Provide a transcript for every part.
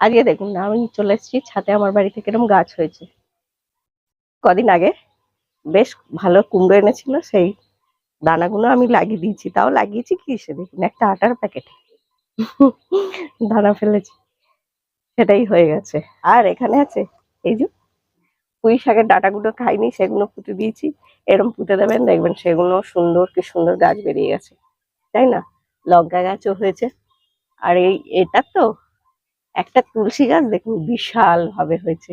আজকে দেখুন না আমি চলে এসেছি ছাতে আমার বাড়ি থেকে এরকম গাছ হয়েছে। কদিন আগে বেশ ভালো কুমড়ো এনেছিল, সেই দানাগুলো আমি লাগিয়ে দিয়েছি। তাও লাগিয়েছি কি সে দেখুন, একটা আটার প্যাকেট। দানা ফেলেছি, সেটাই হয়ে গেছে। আর এখানে আছে, এই যে পুঁই শাকের ডাটাগুলো খাইনি, সেগুলো পুঁতে দিয়েছি। এরকম পুঁতে দেবেন, দেখবেন সেগুলো সুন্দর, কি সুন্দর গাছ বেরিয়ে গেছে। তাই না? লঙ্কা গাছও হয়েছে। আর এই, এটা তো একটা তুলসী গাছ দেখুন, বিশাল ভাবে হয়েছে।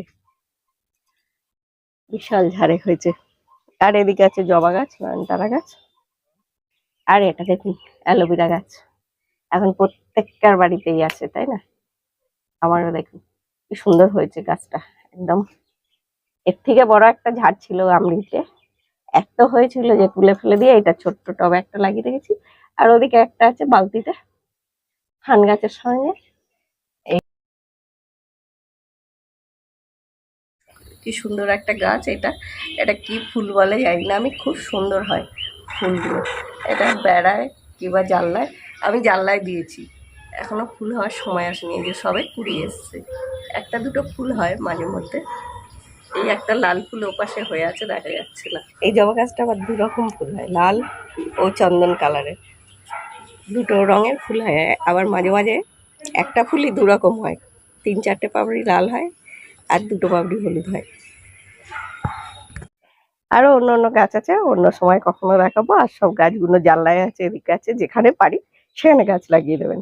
বিশাল ঝাড়ে হয়েছে। আর এদিকে আছে জবা গাছ নয়নতারা গাছ। আর এটা দেখুন, অ্যালোভেরা গাছ। এখন প্রত্যেককার বাড়িতেই আছে, তাই না? আমারও দেখুন, কি সুন্দর হয়েছে গাছটা, একদম। এর থেকে বড় একটা ঝাড় ছিল আমরিতে এত হয়েছিল যে তুলে ফেলে দিয়ে এটা ছোট্ট টবে একটা লাগিয়ে রেখেছি। আর ওদিকে একটা আছে বালতিতে, ফান গাছের সঙ্গে। কি সুন্দর একটা গাছ এটা। এটা কি ফুল বলে জানি না, আমি খুব সুন্দর হয় ফুলগুলো। এটা বেড়ায় কিংবা জানলায়, আমি জানলায় দিয়েছি। এখনও ফুল হওয়ার সময় আসেনি, এই যে সবে কুড়ি এসছে। একটা দুটো ফুল হয় মাঝে মধ্যে। এই একটা লাল ফুল ওপাশে হয়ে আছে, দেখা যাচ্ছে না। এই জবা গাছটা আবার দু রকম ফুল হয়, লাল ও চন্দন কালারের দুটো রঙের ফুল হয়, আবার মাঝে মাঝে একটা ফুলই দু রকম হয়। তিন চারটে পাপড়ি লাল হয় আর দুটো পাবড়ি হলুদ হয়। আরও অন্য অন্য গাছ আছে, অন্য সময় কখনো দেখাবো। আর সব গাছগুলো জানলায় আছে, এদিকে আছে, যেখানে পারি সেখানে গাছ লাগিয়ে দেবেন।